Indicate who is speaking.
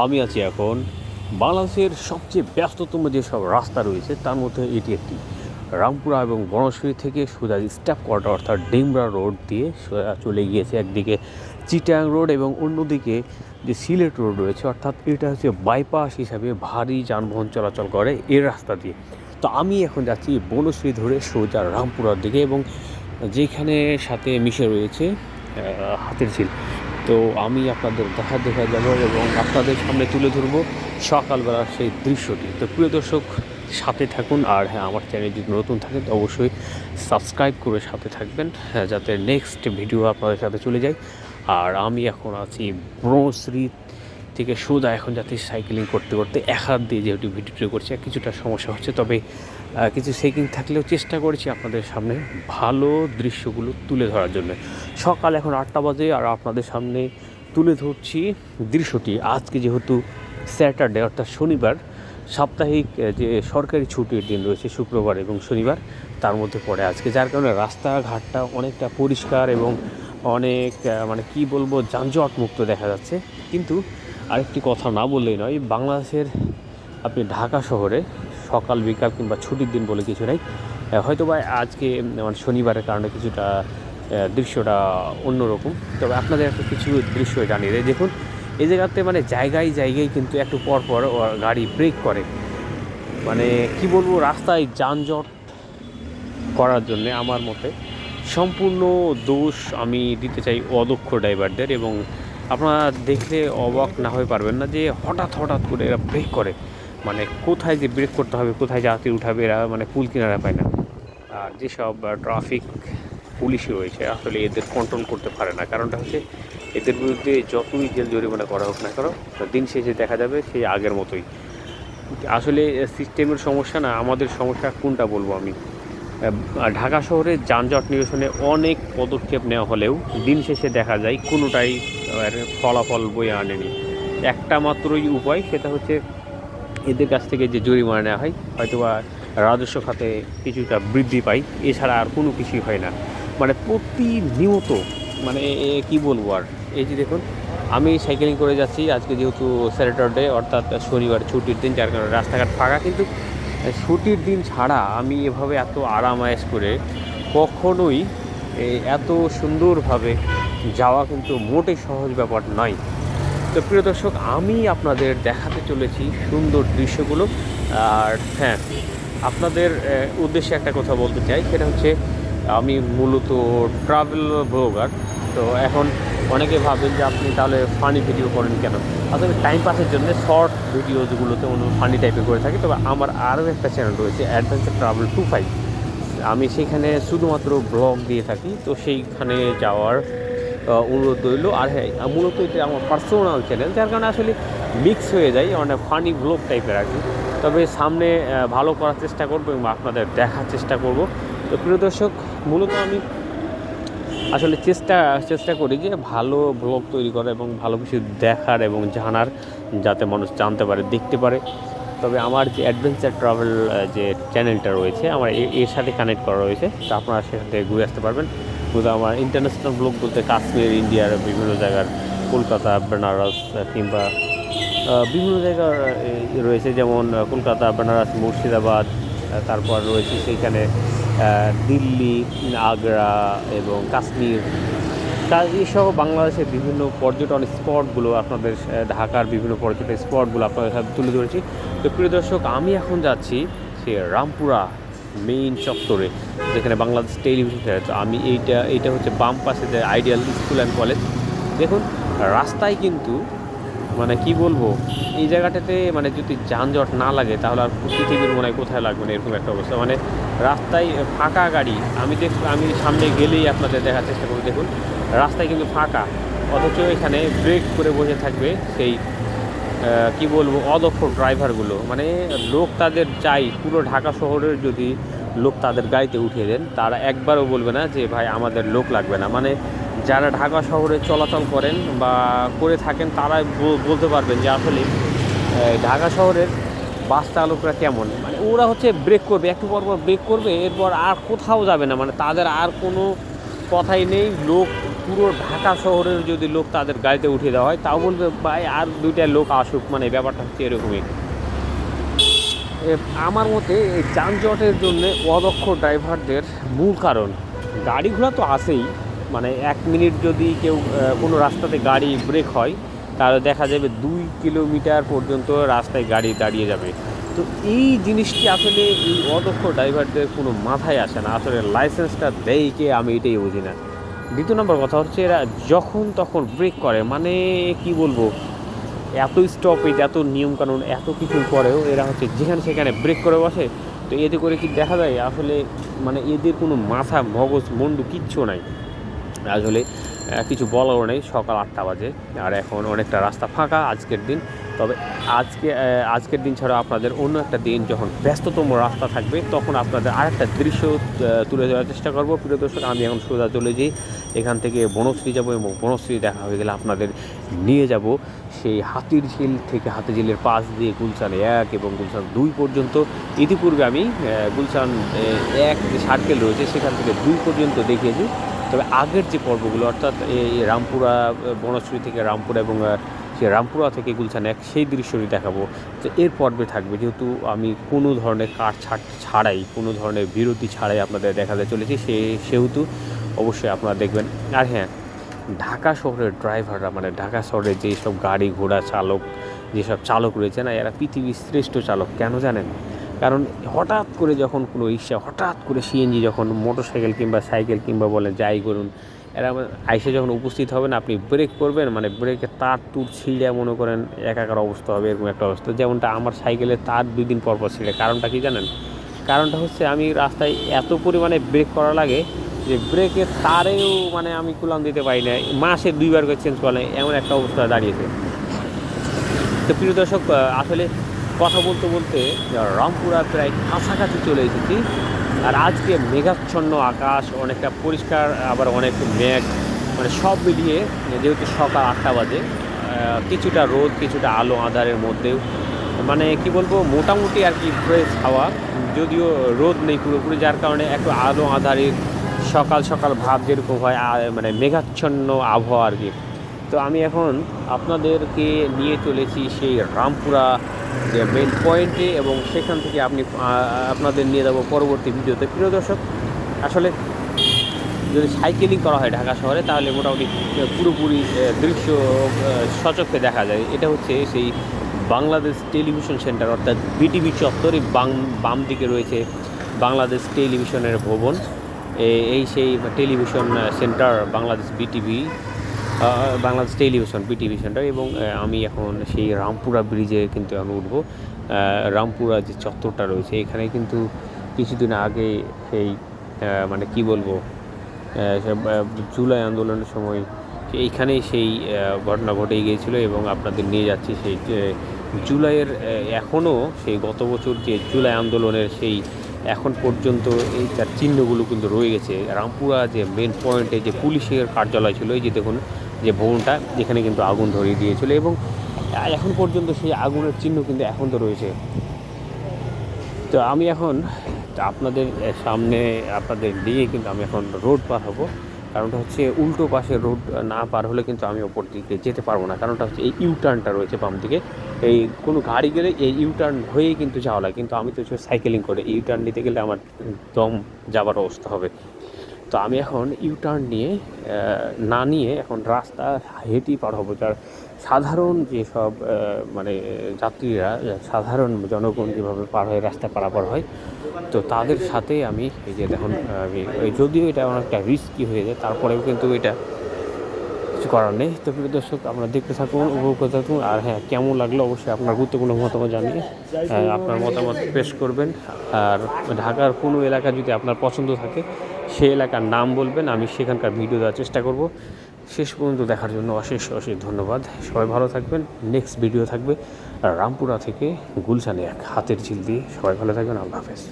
Speaker 1: আমি আছি এখন বাংলাদেশের সবচেয়ে ব্যস্ততম যেসব রাস্তা রয়েছে, তার মধ্যে এটি একটি। রামপুরা এবং বনশ্রী থেকে সোজা স্টাফ কোয়ার্টার অর্থাৎ ডিমরা রোড দিয়ে সোজা চলে গিয়েছে একদিকে চিটাং রোড এবং অন্যদিকে যে সিলেট রোড রয়েছে, অর্থাৎ এটা হচ্ছে বাইপাস হিসাবে ভারী যানবাহন চলাচল করে এই রাস্তা দিয়ে। তো আমি এখন যাচ্ছি বনশ্রী ধরে সোজা রামপুরার দিকে এবং যেখানে সাথে মিশে রয়েছে হাতের ঝিল তো আমি আপনাদের দেখা দেখা যাব এবং আপনাদের সামনে তুলে ধরবো সকালবেলার সেই দৃশ্যটি। তো প্রিয় দর্শক, সাথে থাকুন আর হ্যাঁ আমার চ্যানেল যদি নতুন থাকে তো অবশ্যই সাবস্ক্রাইব করে সাথে থাকবেন হ্যাঁ যাতে নেক্সট ভিডিও আপনাদের সাথে চলে যায়। আর আমি এখন আছি ব্রশ্রী থেকে সোজা এখন যাতে সাইকেলিং করতে করতে এক হাত দিয়ে যেহেতু ভিডিওটি করছি, কিছুটা সমস্যা হচ্ছে। তবে কিছু সেকিং থাকলেও চেষ্টা করেছি আপনাদের সামনে ভালো দৃশ্যগুলো তুলে ধরার জন্য। সকাল এখন আটটা বাজে আর আপনাদের সামনে তুলে ধরছি দৃশ্যটি। আজকে যেহেতু স্যাটারডে অর্থাৎ শনিবার, সাপ্তাহিক যে সরকারি ছুটির দিন রয়েছে, শুক্রবার এবং শনিবার, তার মধ্যে পড়ে আজকে। যার কারণে রাস্তাঘাটটা অনেকটা পরিষ্কার এবং অনেক মানে কি বলব যানজট মুক্ত দেখা যাচ্ছে। কিন্তু আরেকটি কথা না বললেই নয়, বাংলাদেশের আপনি ঢাকা শহরে সকাল, বিকাল কিংবা ছুটির দিন বলে কিছু নেই। হয়তো বা আজকে মানে শনিবারের কারণে কিছুটা দৃশ্যটা অন্যরকম। তবে আপনাদের একটা কিছু দৃশ্য জানিয়ে দেয় দেখুন, এই জায়গাতে মানে জায়গায় জায়গায় কিন্তু একটু পর পর গাড়ি ব্রেক করে। মানে কি বলব, রাস্তায় যানজট করার জন্য আমার মতে সম্পূর্ণ দোষ আমি দিতে চাই অদক্ষ ড্রাইভারদের এবং আপনারা দেখলে অবাক না হয়ে পারবেন না যে হঠাৎ হঠাৎ করে এরা ব্রেক করে। মানে কোথায় যে ব্রেক করতে হবে, কোথায় যাত্রী উঠাবে, এরা মানে কুল কিনারা পায় না। আর যেসব ট্রাফিক পুলিশ রয়েছে, আসলে এদের কন্ট্রোল করতে পারে না। কারণটা হচ্ছে এদের বিরুদ্ধে যতই জেল জরিমানা করা হোক না কেন, দিন শেষে দেখা যাবে সেই আগের মতোই। আসলে সিস্টেমের সমস্যা না, আমাদের সমস্যা কোনটা বলব আমি? ঢাকা শহরে যানজট নিরসনে অনেক পদক্ষেপ নেওয়া হলেও দিন শেষে দেখা যায় কোনোটাই আহ, ফলাফল বয়ে আনেনি। একটা মাত্রই উপায় সেটা হচ্ছে এদের কাছ থেকে যে জরিমানা নেওয়া হয় হয়তোবা রাজস্ব খাতে কিছুটা বৃদ্ধি পায় এছাড়া আর কোনো কিছুই হয় না। মানে প্রতিনিয়ত মানে কি বলব আর এই যে দেখুন আমি সাইকেলিং করে যাচ্ছি আজকে যেহেতু স্যাটারডে অর্থাৎ শনিবার ছুটির দিন যার কারণে রাস্তাঘাট ফাঁকা কিন্তু ছুটির দিন ছাড়া আমি এভাবে এত আরাম করে কখনোই এত সুন্দরভাবে যাওয়া কিন্তু মোটেই সহজ ব্যাপার নয়। তো প্রিয় দর্শক, আমি আপনাদের দেখাতে চলেছি সুন্দর দৃশ্যগুলো। আর হ্যাঁ আপনাদের উদ্দেশ্যে একটা কথা বলতে চাই। সেটা হচ্ছে, আমি মূলত ট্রাভেল ব্লগার তো এখন অনেকে ভাবেন যে আপনি তাহলে ফানি ভিডিও করেন কেন? আসলে টাইম পাসের জন্য শর্ট ভিডিওসগুলোতে অন্য ফানি টাইপের করে থাকি। তবে আমার আরও একটা চ্যানেল রয়েছে অ্যাডভেঞ্চার ট্রাভেল টু ফাইভ আমি সেখানে শুধুমাত্র ব্লগ দিয়ে থাকি। তো সেইখানে যাওয়ার অনুরোধ রইল। আর হ্যাঁ মূলত এটা আমার পার্সোনাল চ্যানেল যার কারণে আসলে মিক্স হয়ে যায় অনেক ফানি ব্লগ টাইপের আর কি। তবে সামনে ভালো করার চেষ্টা করব এবং আপনাদের দেখার চেষ্টা করব। তো প্রিয় দর্শক, মূলত আমি আসলে চেষ্টা চেষ্টা করি যে ভালো ব্লগ তৈরি করা এবং ভালো কিছু দেখার এবং জানার, যাতে মানুষ জানতে পারে, দেখতে পারে। তবে আমার যে অ্যাডভেঞ্চার ট্রাভেল যে চ্যানেলটা রয়েছে, আমার এর সাথে কানেক্ট করা রয়েছে। তো আপনারা সেখান থেকে ঘুরে আসতে পারবেন। শুধু আমার ইন্টারন্যাশনাল ব্লগ বলতে কাশ্মীর ইন্ডিয়ার বিভিন্ন জায়গার কলকাতা বেনারস কিংবা বিভিন্ন এ, রয়েছে যেমন কলকাতা বেনারস মুর্শিদাবাদ তারপর রয়েছে সেইখানে দিল্লি আগ্রা এবং কাশ্মীর। এসহ বাংলাদেশের বিভিন্ন পর্যটন স্পটগুলো আপনাদের ঢাকার বিভিন্ন পর্যটন স্পটগুলো আপনাদের সাথে তুলে ধরেছি। তো প্রিয় দর্শক আমি এখন যাচ্ছি সে রামপুরা মেইন চত্বরে, যেখানে বাংলাদেশ টেলিভিশন তো আমি এইটা এইটা হচ্ছে বাম পাশে যে আইডিয়াল স্কুল অ্যান্ড কলেজ দেখুন, রাস্তায় কিন্তু মানে কি বলব, এই জায়গাটাতে মানে যদি যানজট না লাগে, তাহলে আর পৃথিবীর মনে হয় কোথায় লাগবে না, এরকম একটা অবস্থা। মানে রাস্তায় ফাঁকা গাড়ি, আমি দেখ, আমি সামনে গেলেই আপনাদের দেখার চেষ্টা করব। দেখুন, রাস্তায় কিন্তু ফাঁকা, অথচ এখানে ব্রেক করে বসে থাকবে সেই কি বলব, অদক্ষ ড্রাইভারগুলো মানে লোক তাদের চাই, পুরো ঢাকা শহরের যদি লোক তাদের গাড়িতে উঠিয়ে দেন, তারা একবারও বলবে না যে, ভাই, আমাদের লোক লাগবে না। মানে যারা ঢাকা শহরে চলাচল করেন বা করে থাকেন তারাই বল- বলতে পারবেন যে, আসলে ঢাকা শহরের বাস চালকরা কেমন? মানে ওরা হচ্ছে ব্রেক করবে, একটু পর পর ব্রেক করবে, এরপর আর কোথাও যাবে না। মানে তাদের আর কোনো কথাই নেই, লোক পুরো ঢাকা শহরের যদি লোক তাদের গাড়িতে উঠিয়ে দেওয়া হয়, তাও বলবে, ভাই, আর দুইটা লোক আসুক। মানে ব্যাপারটা হচ্ছে এরকমই। আমার মতে এই যানজটের জন্য অদক্ষ ড্রাইভারদের মূল কারণ গাড়ি ঘোড়া তো আসেই মানে এক মিনিট যদি কেউ কোনো রাস্তাতে গাড়ি ব্রেক হয়, তাহলে দেখা যাবে দুই কিলোমিটার পর্যন্ত রাস্তায় গাড়ি দাঁড়িয়ে যাবে। তো এই জিনিসটি আসলে এই অদক্ষ ড্রাইভারদের কোনো মাথায় আসে না। আসলে লাইসেন্সটা দেয় কে? আমি এটাই বুঝি না। দ্বিতীয় নম্বর কথা হচ্ছে এরা যখন তখন ব্রেক করে। মানে কি বলব? এত স্টপেজ এত নিয়মকানুন, এত কিছু পরেও এরা হচ্ছে যেখানে সেখানে ব্রেক করে বসে। তো এতে করে কি দেখা যায়? আসলে মানে এদের কোনো মাথা, মগজ, মন্ডু কিচ্ছু নাই। আসলে কিছু বলারও নেই। সকাল আটটা বাজে। আর এখন অনেকটা রাস্তা ফাঁকা। আজকের দিন তবে আজকে আজকের দিন ছাড়া আপনাদের অন্য একটা দিন যখন ব্যস্ততম রাস্তা থাকবে, তখন আপনাদের আরেকটা দৃশ্য তুলে ধরার চেষ্টা করব। প্রিয় দর্শক, আমি এখন সোজা চলে যাই। এখান থেকে বনশ্রী যাব এবং বনশ্রী দেখা হয়ে গেলে আপনাদের নিয়ে যাব। সেই হাতির ঝিল থেকে হাতির ঝিলের পাশ দিয়ে গুলশান এক এবং গুলশান দুই পর্যন্ত। ইতিপূর্বে আমি গুলশান এক যে সার্কেল রয়েছে, সেখান থেকে দুই পর্যন্ত দেখিয়েছি। তবে আগের যে পর্বগুলো, অর্থাৎ এই রামপুরা, বনশ্রী থেকে রামপুরা এবং সে রামপুরা থেকে গুলশান এক, সেই দৃশ্যটি দেখাবো। তো এর পর্বে থাকবে, যেহেতু আমি কোনো ধরনের কাট ছাট ছাড়াই, কোনো ধরনের বিরতি ছাড়াই আপনাদের দেখাতে চলেছি, সে, সেহেতু অবশ্যই আপনারা দেখবেন। আর হ্যাঁ ঢাকা শহরের ড্রাইভাররা মানে ঢাকা শহরের যেসব গাড়ি ঘোড়া চালক, যেসব চালক রয়েছে না, এরা পৃথিবীর শ্রেষ্ঠ চালক, কেন জানেন? কারণ হঠাৎ করে যখন কোনো রিক্সা, হঠাৎ করে সিএনজি, যখন মোটর সাইকেল কিংবা সাইকেল কিংবা বলেন, যাই করুন এরা আইসে যখন উপস্থিত হবেন, আপনি ব্রেক করবেন মানে ব্রেকের তার টুর ছিঁড়ে মনে করেন একাকার অবস্থা হবে, এরকম একটা অবস্থা। যেমনটা আমার সাইকেলের তার দুই দিন পর পর ছিঁড়ে। কারণটা কি জানেন? কারণটা হচ্ছে আমি রাস্তায় এত পরিমাণে ব্রেক করা লাগে যে ব্রেকের তারেও মানে আমি কুলাম দিতে পারি না। মাসে দুইবার করে চেঞ্জ করা এমন একটা অবস্থা দাঁড়িয়েছে। তো প্রিয় দর্শক আসলে কথা বলতে বলতে, রামপুরা প্রায় কাছাকাছি চলে এসেছি। আর আজকে মেঘাচ্ছন্ন আকাশ, অনেকটা পরিষ্কার, আবার অনেক মেঘ মানে সব মিলিয়ে যেহেতু সকাল আটটা বাজে কিছুটা রোদ, কিছুটা আলো আঁধারের মধ্যেও মানে কি বলব, মোটামুটি আর কি ফ্রেশ হাওয়া, যদিও রোদ নেই পুরোপুরি, যার কারণে একটু আলো আঁধারের সকাল সকাল ভাব যেরকম হয় মানে মেঘাচ্ছন্ন আবহাওয়া আর কি। তো আমি এখন আপনাদেরকে নিয়ে চলেছি সেই রামপুরা যে মেন পয়েন্টে এবং সেখান থেকে আপনি আপনাদের নিয়ে যাব পরবর্তী ভিডিওতে। প্রিয় দর্শক, আসলে যদি সাইকেলিং করা হয় ঢাকা শহরে, তাহলে মোটামুটি পুরোপুরি দৃশ্য সচক্ষে দেখা যায়। এটা হচ্ছে সেই বাংলাদেশ টেলিভিশন সেন্টার, অর্থাৎ বিটিভি চত্বরে বাম বাম দিকে রয়েছে বাংলাদেশ টেলিভিশনের ভবন। এই সেই television centre Bangladesh BTV. Bangladesh television BTV centre এবং আমি এখন সেই রামপুরা ব্রিজে কিন্তু এখন উঠবো। রামপুরা যে চত্বরটা রয়েছে, এখানে কিন্তু কিছুদিন আগে সেই মানে কি বলব জুলাই আন্দোলনের সময় এইখানেই সেই ঘটনা ঘটে গিয়েছিল, এবং আপনাদের নিয়ে যাচ্ছি সেই জুলাইয়ের এখনও সেই গত বছর যে জুলাই আন্দোলনের সেই এখন পর্যন্ত এই তার চিহ্নগুলো কিন্তু রয়ে গেছে। রামপুরা যে মেন পয়েন্টে যে পুলিশের কার্যালয় ছিল, এই যে দেখুন যে ভবনটা, যেখানে কিন্তু আগুন ধরিয়ে দিয়েছিল এবং এখন পর্যন্ত সেই আগুনের চিহ্ন কিন্তু এখন তো রয়েছে। তো আমি এখন, আপনাদের সামনে, আপনাদের দিয়ে কিন্তু আমি এখন রোড পার হব। কারণটা হচ্ছে উল্টো পাশে রোড না পার হলে কিন্তু আমি ওপর দিকে যেতে পারব না। কারণটা হচ্ছে এই ইউ টার্নটা রয়েছে বাম দিকে। এই কোনো গাড়ি গেলে এই ইউ টার্ন হয়েই কিন্তু যাওয়া লাগে। কিন্তু আমি তো সাইকেলিং করে ইউ টার্ন নিতে গেলে আমার দম যাবার অবস্থা হবে। তো আমি এখন ইউ টার্ন নিয়ে না নিয়ে এখন রাস্তা হেঁটেই পার হব। যার সাধারণ যেসব মানে যাত্রীরা সাধারণ জনগণ যেভাবে পার হয়ে রাস্তা পারাপার হয় তো তাদের সাথে আমি এই যে দেখুন আমি যদিও এটা অনেকটা রিস্কি হয়ে যায় তারপরেও কিন্তু এটা কিছু করার নেই। তো প্রিয় দর্শক আপনারা দেখতে থাকুন উপভোগ করতে থাকুন আর হ্যাঁ কেমন লাগল অবশ্যই আপনার গুরুত্বপূর্ণ মতামত জানিয়ে আহ, আপনার মতামত পেশ করবেন। আর ঢাকার কোনো এলাকা যদি আপনার পছন্দ থাকে সেই এলাকার নাম বলবেন, আমি সেখানকার ভিডিও দেওয়ার চেষ্টা করব। শেষ পর্যন্ত দেখার জন্য অশেষ অশেষ ধন্যবাদ। সবাই ভালো থাকবেন নেক্সট ভিডিও থাকবে রামপুরা থেকে গুলশানে এক হাতের ঝিল দিয়ে। সবাই ভালো থাকবেন, আল্লাহ হাফেজ।